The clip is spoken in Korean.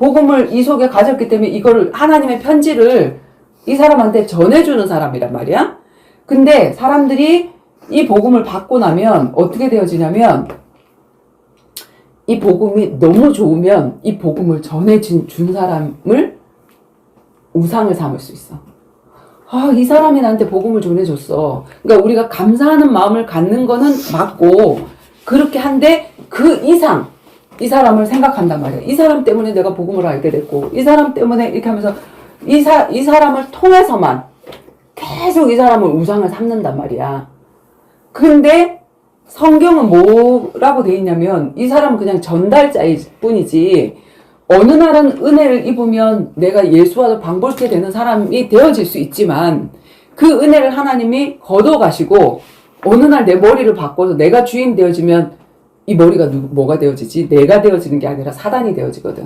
복음을 이 속에 가졌기 때문에 이걸 하나님의 편지를 이 사람한테 전해주는 사람이란 말이야. 근데 사람들이 이 복음을 받고 나면 어떻게 되어지냐면 이 복음이 너무 좋으면 이 복음을 전해준 준 사람을 우상을 삼을 수 있어. 아, 이 사람이 나한테 복음을 전해줬어. 그러니까 우리가 감사하는 마음을 갖는 거는 맞고, 그렇게 한데, 그 이상, 이 사람을 생각한단 말이야. 이 사람 때문에 내가 복음을 알게 됐고, 이 사람 때문에 이렇게 하면서, 이, 사, 이 사람을 통해서만 계속 이 사람을 우상을 삼는단 말이야. 근데 성경은 뭐라고 돼 있냐면, 이 사람은 그냥 전달자일 뿐이지, 어느 날은 은혜를 입으면 내가 예수와도 방불케 되는 사람이 되어질 수 있지만 그 은혜를 하나님이 걷어가시고 어느 날 내 머리를 바꿔서 내가 주인 되어지면 이 머리가 누구, 뭐가 되어지지? 내가 되어지는 게 아니라 사단이 되어지거든.